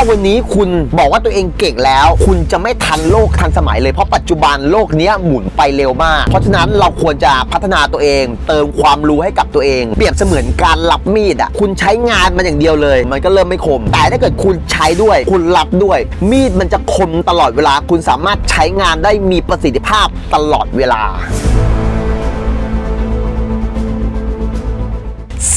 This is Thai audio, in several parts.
วันนี้คุณบอกว่าตัวเองเก่งแล้ว คุณจะไม่ทันโลกทันสมัยเลยเพราะปัจจุบันโลกนี้หมุนไปเร็วมาก เพราะฉะนั้นเราควรจะพัฒนาตัวเอง เติมความรู้ให้กับตัวเอง เปรียบเสมือนการรับมีดอะคุณใช้งานมันอย่างเดียวเลย มันก็เริ่มไม่คม แต่ถ้าเกิดคุณใช้ด้วย คุณรับด้วย มีดมันจะคมตลอดเวลา คุณสามารถใช้งานได้มีประสิทธิภาพตลอดเวลา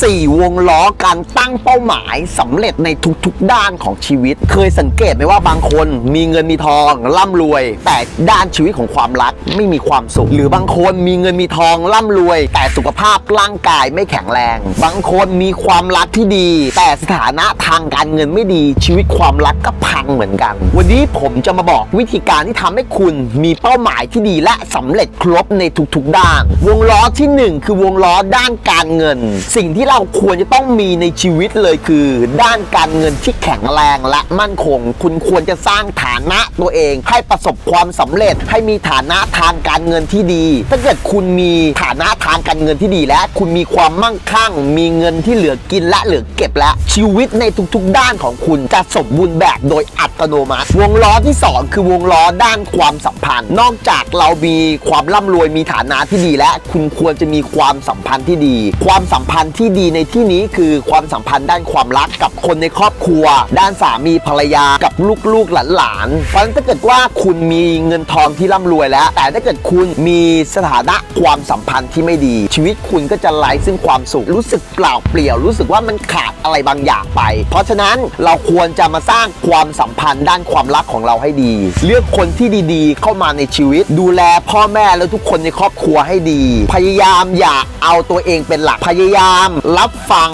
4 วงล้อการตั้งเป้าหมายสำเร็จในทุกๆ ด้านของชีวิต เคยสังเกตไหมว่าบางคนมีเงินมีทองร่ำรวย แต่ด้านชีวิตของความรักไม่มีความสุข หรือบางคนมีเงินมีทองร่ำรวย แต่สุขภาพร่างกายไม่แข็งแรง บางคนมีความรักที่ดี แต่สถานะทางการเงินไม่ดี ชีวิตความรักก็พังเหมือนกัน วันนี้ผมจะมาบอกวิธีการที่ทำให้คุณมีเป้าหมายที่ดีและสำเร็จครบในทุกๆ ด้าน วงล้อทีหนึ่1 คือวงล้อด้านการเงิน สิ่งที่เราควรจะต้องมีในชีวิตเลยคือ ด้านการเงินที่แข็งแรงและมั่นคง คุณควรจะสร้างฐานะตัวเอง ให้ประสบความสำเร็จ ให้มีฐานะทางการเงินที่ดี ถ้าเกิดคุณมีฐานะทางการเงินที่ดีและคุณมีความมั่งคั่ง มีเงินที่เหลือกินและเหลือเก็บและชีวิตในทุกๆ ด้านของคุณจะสมบูรณ์แบบโดยอั ตโนมัติ วงล้อที่สองคือวงล้อด้านความสัมพันธ์ นอกจากเรามีความร่ำรวยมีฐานะที่ดีและคุณควรจะมีความสัมพันธ์ที่ดี ความสัมพันธ์ที่ดีในที่นี้คือความสัมพันธ์ด้านความรักกับคนในครอบครัว ด้านสามีภรรยากับลูกๆหลานๆเพราะฉะนั้นถ้าเกิดว่าคุณมีเงินทองที่ร่ำรวยแล้ว แต่ถ้าเกิดคุณมีสถานะความสัมพันธ์ที่ไม่ดี ชีวิตคุณก็จะไร้ซึ่งความสุขรู้สึกเปล่าเปลี่ยว รู้สึกว่ามันขาดอะไรบางอย่างไป เพราะฉะนั้นเราควรจะมาสร้างความสัมพันธ์ด้านความรักของเราให้ดี เลือกคนที่ดีๆ เข้ามาในชีวิต ดูแลพ่อแม่และทุกคนในครอบครัวให้ดี พยายามอย่าเอาตัวเองเป็นหลัก พยายามรับฟัง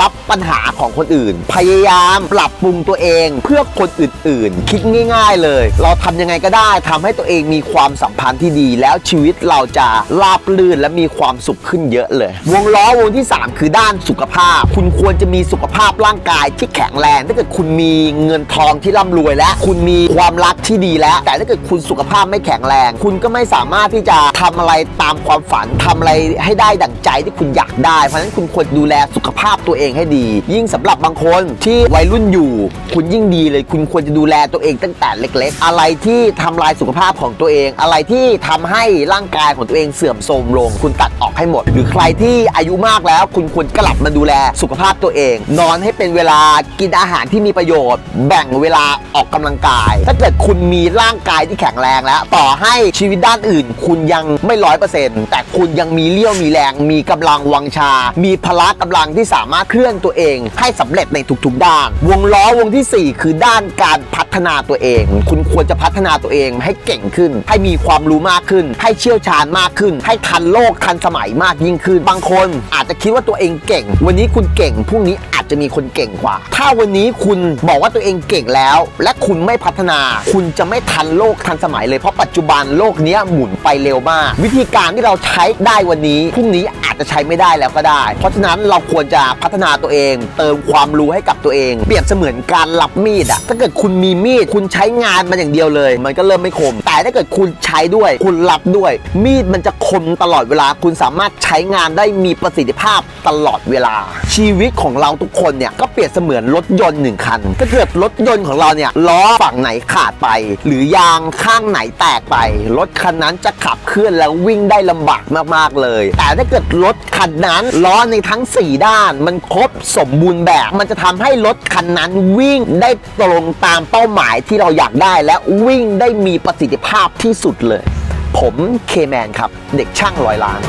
รับปัญหาของคนอื่น พยายามปรับปรุงตัวเองเพื่อคนอื่นๆ คิดง่าย ๆเลย เราทำยังไงก็ได้ทำให้ตัวเองมีความสัมพันธ์ที่ดี แล้วชีวิตเราจะราบรื่นและมีความสุขขึ้นเยอะเลย วงล้อวงที่ 3 คือด้านสุขภาพ คุณควรจะมีสุขภาพร่างกายที่แข็งแรง ถ้าเกิดคุณมีเงินทองที่ร่ำรวยรวยและคุณมีความรักที่ดีแล้ว แต่ถ้าเกิดคุณสุขภาพไม่แข็งแรง คุณก็ไม่สามารถที่จะทำอะไรตามความฝันทำอะไรให้ได้ดั่งใจที่คุณอยากได้ เพราะฉะนั้นคุณควรดูแลสุขภาพตัวเองให้ดี ยิ่งสำหรับบางคนที่วัยรุ่นอยู่ คุณยิ่งดีเลย คุณควรจะดูแลตัวเองตั้งแต่เล็ก ๆ อะไรที่ทำลายสุขภาพของตัวเอง อะไรที่ทำให้ร่างกายของตัวเองเสื่อมโทรมลง คุณตัดออกให้หมด หรือใครที่อายุมากแล้ว คุณควรกลับมาดูแลสุขภาพตัวเอง นอนให้เป็นเวลากินอาหารที่มีประโยชน์ แบ่งเวลาออกกำลังกาย ถ้าเกิดคุณมีร่างกายที่แข็งแรงแล้ว ต่อให้ชีวิตด้านอื่น คุณยังไม่ร้อยเปอร์เซ็นต์แต่คุณยังมีเลี้ยวมีแรง มีกำลังวังชา มีพละกำลังที่สามารถเคลื่อนตัวเอง ให้สำเร็จในทุกๆด้าน วงล้อวงทีสี่4 คือด้านการพัฒฒนาตัวเอง คุณควรจะพัฒนาตัวเองให้เก่งขึ้น ให้มีความรู้มากขึ้น ให้เชี่ยวชาญมากขึ้น ให้ทันโลกทันสมัยมากยิ่งขึ้น บางคนอาจจะคิดว่าตัวเองเก่ง วันนี้คุณเก่งพรุ่งนี้อาจจะมีคนเก่งกว่า ถ้าวันนี้คุณบอกว่าตัวเองเก่งแล้ว และคุณไม่พัฒนา คุณจะไม่ทันโลกทันสมัยเลยเพราะปัจจุบันโลกนี้หมุนไปเร็วมาก วิธีการที่เราใช้ได้วันนี้พรุ่งนี้อาจจะใช้ไม่ได้แล้วก็ได้ เพราะฉะนั้นเราควรจะพัฒนาตัวเอง เติมความรู้ให้กับตัวเอง เปรียบเสมือนการรับมีดอะถ้าเกิดคุณมีมีดคุณใช้งานมันอย่างเดียวเลย มันก็เริ่มไม่คม แต่ถ้าเกิดคุณใช้ด้วย คุณรับด้วย มีดมันจะคมตลอดเวลา คุณสามารถใช้งานได้มีประสิทธิภาพตลอดเวลา ชีวิตของเราทุกคนเนี่ยก็เปรียบเสมือนรถยนต์หนึ่งคันถ้าเกิดรถยนต์ของเราเนี่ยล้อฝั่งไหนขาดไป หรือยางข้างไหนแตกไป รถคันนั้นจะขับเคลื่อนแล้ววิ่งได้ลำบากมากๆเลย แต่ถ้าเกิดรถคันนั้นล้อในทั้ง 4 ด้าน มันครบสมบูรณ์แบบ มันจะทำให้รถคันนั้นวิ่งได้ตรงตามเป้าหมายที่เราอยากได้และวิ่งได้มีประสิทธิภาพที่สุดเลย ผมเคแมนครับ เด็กช่างร้อยล้าน